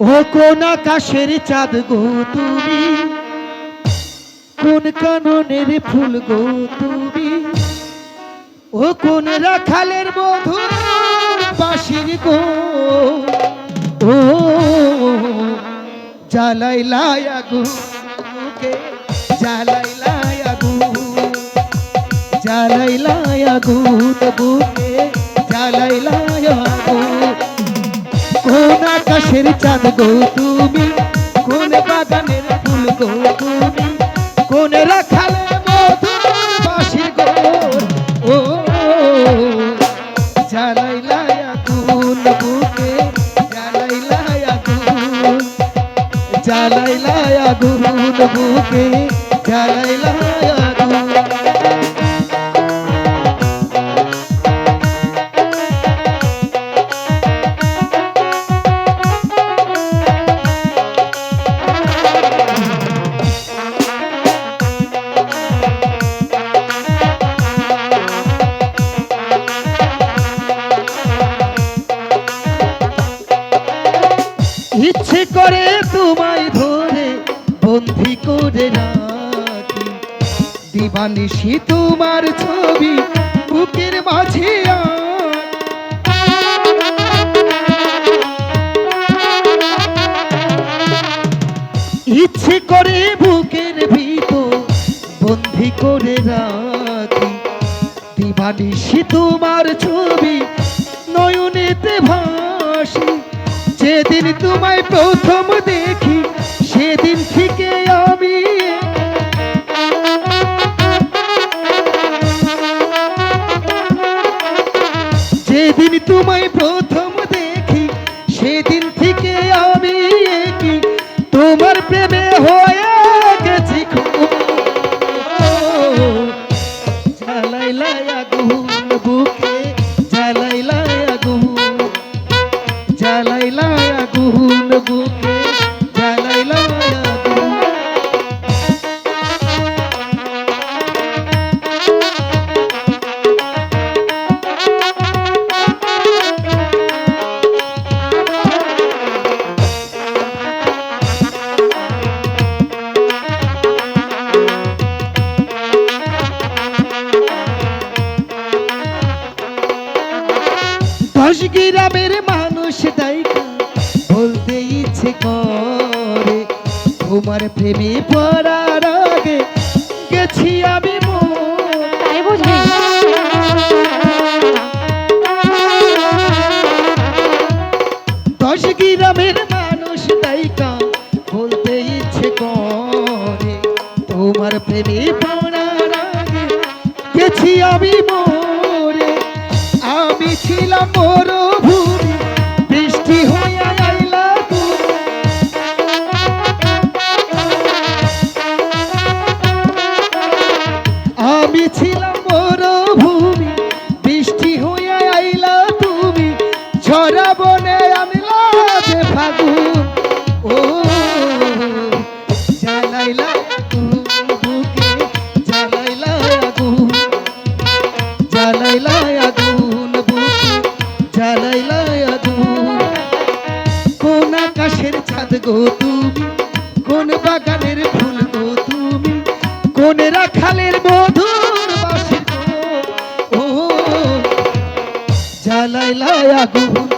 ও কোন আকাশের চাঁদ গো তুমি? কোন কাননের ফুল গো তুমি? ও কোন রাখালের মধুর বাসির গো? ও, জ্বালাই লায়া গুকে জ্বালাই লায়া গু জ্বালাই লায়া গুন বুকে জ্বালাই লায়া গু কোন আকাশের চাঁদ গো তুমি? কোন বাগানের ফুল গো তুমি? কোন রাখালের মধুর বাসি গো? ও জ্বালাই লায়া গুন বুকে লায়া গুন জ্বালাই লায়া বুকে জ্বালাই বন্দি করে রাখি। দিবানিশি তোমার ছবি বুকের মাঝে ইচ্ছে করে বুকের ভিতর বন্দি করে রাখি। দিবানিশি তোমার ছবি নয়নেতে ভাসি। যেদিন তোমায় প্রথম দেখি থেকে আমি। যেদিন তোমায় প্রথম গ্রামের মানুষ দায়িকা বলতে ইচ্ছে করে তোমার প্রেমে পড়ার আগে গেছি আমি। তাই দশ গ্রামের মানুষ দায়িকা বলতে ইচ্ছে করে তোমার প্রেমে পড়ার আগে গেছি আমি আমি ছিলাম মরুভূমি, বৃষ্টি হইয়া আইলা আমি ছিলাম মরুভূমি, বৃষ্টি হইয়া আইলা তুমি ছড়া বনে আনলা যে ফাগুন। আকাশের ছাদ গো তুমি কোন বাগানের ফুল গো তুমি কোন রাখালের মধুর বাসের ও জ্বালাইলা আগুন বুকে জ্বালাইলা আগুন জ্বালাইলা আগুন